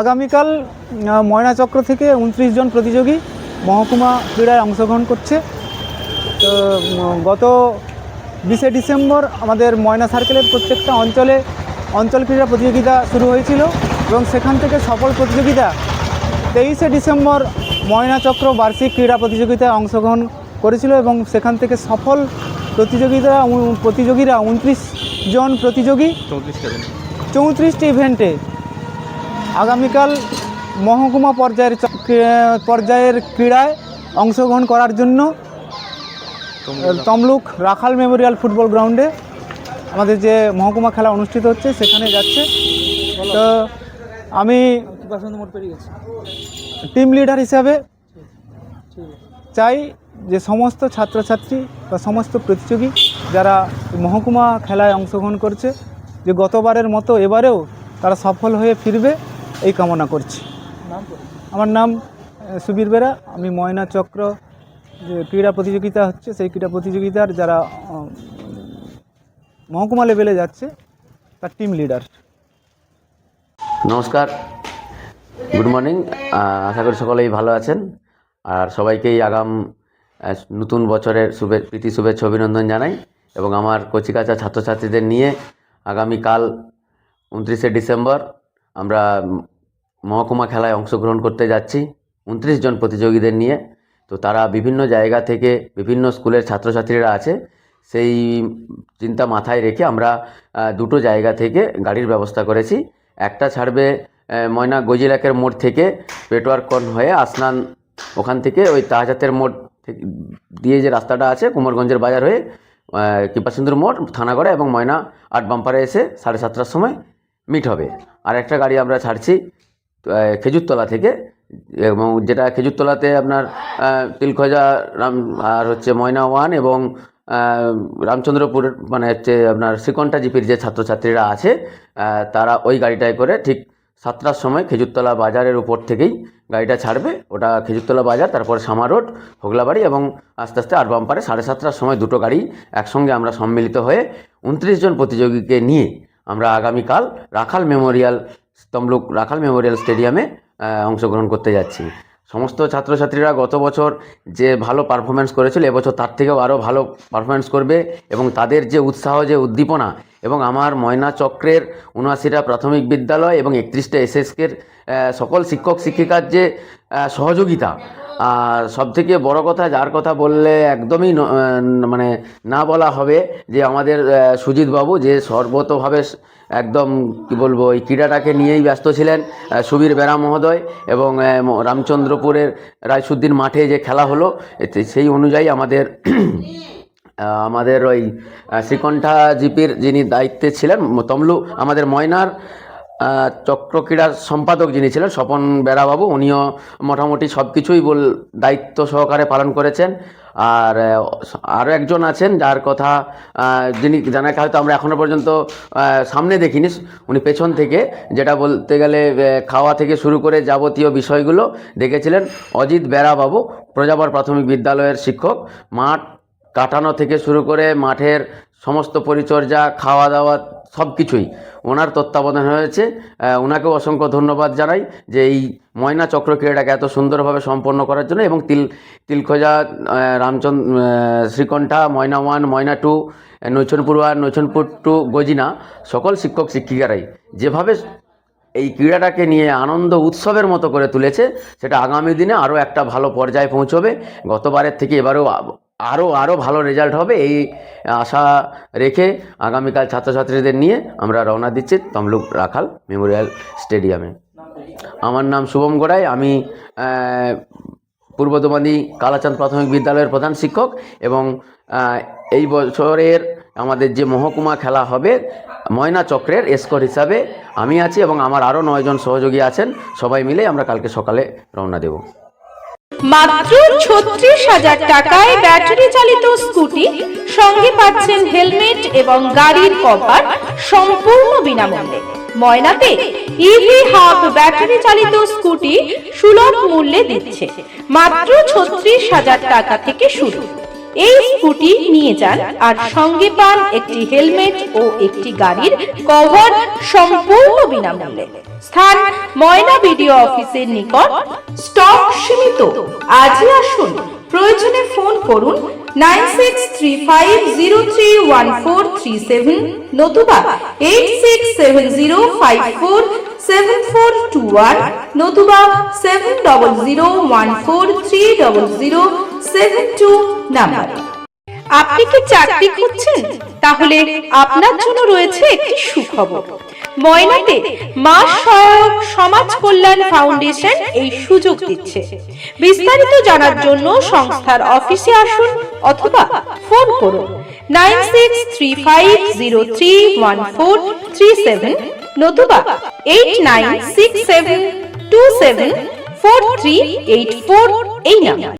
আগামীকাল ময়নাচক্র থেকে উনত্রিশ জন প্রতিযোগী মহকুমা ক্রীড়ায় অংশগ্রহণ করছে। তো গত বিশে ডিসেম্বর আমাদের ময়না সার্কেলের প্রত্যেকটা অঞ্চলে অঞ্চল ক্রীড়া প্রতিযোগিতা শুরু হয়েছিল এবং সেখান থেকে সফল প্রতিযোগিতা তেইশে ডিসেম্বর ময়নাচক্র বার্ষিক ক্রীড়া প্রতিযোগিতায় অংশগ্রহণ করেছিল এবং সেখান থেকে সফল প্রতিযোগিতা প্রতিযোগীরা উনত্রিশ জন প্রতিযোগী চৌত্রিশটি ইভেন্টে আগামীকাল মহকুমা পর্যায়ের পর্যায়ের ক্রীড়ায় অংশগ্রহণ করার জন্য তমলুক রাখাল। মেমোরিয়াল ফুটবল গ্রাউন্ডে আমাদের যে মহকুমা খেলা অনুষ্ঠিত হচ্ছে সেখানে যাচ্ছে। তো আমি টিম লিডার হিসাবে চাই যে সমস্ত ছাত্রছাত্রী বা সমস্ত প্রতিযোগী যারা মহকুমা খেলায় অংশগ্রহণ করছে যে গতবারের মতো এবারেও তারা সফল হয়ে ফিরবে। এই কামনা করছি। আমার নাম সুবীর বেরা। আমি ময়না চক্র। যে ক্রীড়া প্রতিযোগিতা হচ্ছে, সেই ক্রীড়া প্রতিযোগিতার যারা মহকুমা লেভেলে যাচ্ছে, তার টিম লিডার নমস্কার। গুড মর্নিং আশা করি সকলেই ভালো আছেন। আর সবাইকেই আগাম নতুন বছরের শুভে, প্রীতি, শুভেচ্ছা, অভিনন্দন জানাই। এবং আমার কচিকাচা ছাত্রছাত্রীদের নিয়ে আগামীকাল উনত্রিশে ডিসেম্বর আমরা মহকুমা খেলায় অংশগ্রহণ করতে যাচ্ছি, উনত্রিশ জন প্রতিযোগীদের নিয়ে। তো তারা বিভিন্ন জায়গা থেকে বিভিন্ন স্কুলের ছাত্রছাত্রীরা আছে। সেই চিন্তা মাথায় রেখে আমরা দুটো জায়গা থেকে গাড়ির ব্যবস্থা করেছি। একটা ছাড়বে ময়না গজিলাকের মোড় থেকে পেটোয়ারকন হয়ে আসনান ওখান থেকে ওই তাহাজাতের মোড় দিয়ে যে রাস্তাটা আছে, কুমারগঞ্জের বাজার হয়ে কৃপাসিন্দুর মোড়, থানাগড়া এবং ময়না আট বাম্পারে এসে সাড়ে সাতটার সময় মিট হবে। আর একটা গাড়ি আমরা ছাড়ছি খেজুরতলা থেকে, এবং যেটা খেজুরতলাতে আপনার তিলখজা রাম, আর হচ্ছে ময়না ওয়ান এবং রামচন্দ্রপুর মানে হচ্ছে আপনার শ্রীকণ্ঠা জিপির যে ছাত্রছাত্রীরা আছে তারা ওই গাড়িটায় করে ঠিক সাতটার সময় খেজুরতলা বাজারের উপর থেকেই গাড়িটা ছাড়বে। ওটা খেজুরতলা বাজার, তারপর সামা রোড, হোগলাবাড়ি এবং আস্তে আস্তে আট বাম্পারে সাড়ে সাতটার সময় দুটো গাড়ি একসঙ্গে আমরা সম্মিলিত হয়ে উনত্রিশ জন প্রতিযোগীকে নিয়ে আমরা আগামীকাল রাখাল মেমোরিয়াল তমলুক রাখাল মেমোরিয়াল স্টেডিয়ামে অংশগ্রহণ করতে যাচ্ছি। সমস্ত ছাত্রছাত্রীরা গত বছর যে ভালো পারফরমেন্স করেছিল, এবছর তার থেকেও আরও ভালো পারফরমেন্স করবে এবং তাদের যে উৎসাহ, যে উদ্দীপনা এবং আমার ময়না চক্রের উনআশিটা প্রাথমিক বিদ্যালয় এবং একত্রিশটা এসএসকের সকল শিক্ষক শিক্ষিকার যে সহযোগিতা আর সব থেকে বড় কথা যার কথা বললে একদমই মানে না বলা হবে যে আমাদের আহ, সুজিত বাবু যে সর্বতভাবে একদম কি বলব এই ক্রীড়াটাকে নিয়েই ব্যস্ত ছিলেন সুবীর বেরা মহোদয় এবং রামচন্দ্রপুরের রায়সুদ্দিন মাঠে যে খেলা হলো সেই অনুযায়ী আমাদের আমাদের ওই শ্রীকণ্ঠা জিপির যিনি দায়িত্বে ছিলেন তমলু আমাদের ময়নার আহ, চক্র ক্রীড়ার সম্পাদক যিনি ছিলেন স্বপন বেড়াবাবু উনিও মোটামুটি সব কিছুই বল দায়িত্ব সহকারে পালন করেছেন। আর আরও একজন আছেন যার কথা যিনি জানাকে হয়তো আমরা এখনও পর্যন্ত সামনে দেখিনি উনি পেছন থেকে যেটা বলতে গেলে খাওয়া থেকে শুরু করে যাবতীয় বিষয়গুলো দেখেছিলেন। অজিত বেড়াবাবু প্রজাবর প্রাথমিক বিদ্যালয়ের শিক্ষক মাঠ কাটানো থেকে শুরু করে মাঠের সমস্ত পরিচর্যা খাওয়া দাওয়া সব কিছুই ওনার তত্ত্বাবধান হয়েছে। ওনাকেও অসংখ্য ধন্যবাদ জানাই যে এই ময়না চক্র ক্রীড়াটাকে এত সুন্দরভাবে সম্পন্ন করার জন্য এবং তিল, Tilkhoja Ramchandra Srikantha, Moyna one, Moyna two, Naichanpur one, Naichanpur two, Gajina, সকল শিক্ষক শিক্ষিকারাই যেভাবে এই ক্রীড়াটাকে নিয়ে আনন্দ উৎসবের মতো করে তুলেছে, সেটা আগামী দিনে আরও একটা ভালো পর্যায়ে পৌঁছবে। গতবারের থেকে এবারেও আরও আরও ভালো রেজাল্ট হবে এই আশা রেখে আগামীকাল ছাত্রছাত্রীদের নিয়ে আমরা রওনা দিচ্ছি তমলুক রাখাল মেমোরিয়াল স্টেডিয়ামে। আমার নাম শুভম গোড়াই আমি আহ, পূর্ব দোমানি কালাচাঁদ প্রাথমিক বিদ্যালয়ের প্রধান শিক্ষক এবং এই বছরের আমাদের যে মহকুমা খেলা হবে ময়না চক্রের এসকর হিসাবে আমি আছি এবং আমার আরও নয়জন সহযোগী আছেন। সবাই মিলে আমরা কালকে সকালে রওনা দেব। মাত্র ছত্রিশ হাজার টাকায় ব্যাটারি চালিত স্কুটি সঙ্গে পাচ্ছেন হেলমেট এবং গাড়ির কভার সম্পূর্ণ বিনামূল্যে। ময়নাতে ইভি হাব ব্যাটারি চালিত স্কুটি সুলভ মূল্যে দিচ্ছে। মাত্র ছত্রিশ হাজার টাকা থেকে শুরু। এই স্কুটি নিয়ে যান আর সঙ্গে পান একটি হেলমেট ও একটি গাড়ির কভার সম্পূর্ণ বিনামূল্যে। স্থান ময়না বিডিও অফিসের নিকট। স্টক সীমিত। আজই আসুন। প্রয়োজনে ফোন করুন nine six three five zero three one four three seven নতুবা eight six seven zero five four seven four two one নতুবা seven double zero one four three double zero seven two number আপনি কি চাকরি খুঁজছেন? তাহলে আপনার জন্য রয়েছে একটি সুখবর। ময়নাতে মা সহায়ক সমাজ কল্যাণ ফাউন্ডেশন এই সুযোগ দিচ্ছে। বিস্তারিত জানার জন্য সংস্থার অফিসে আসুন অথবা ফোন করুন। Nine six three five zero three one four three seven নতুবা eight nine six seven two seven four three eight four এই নাম্বার।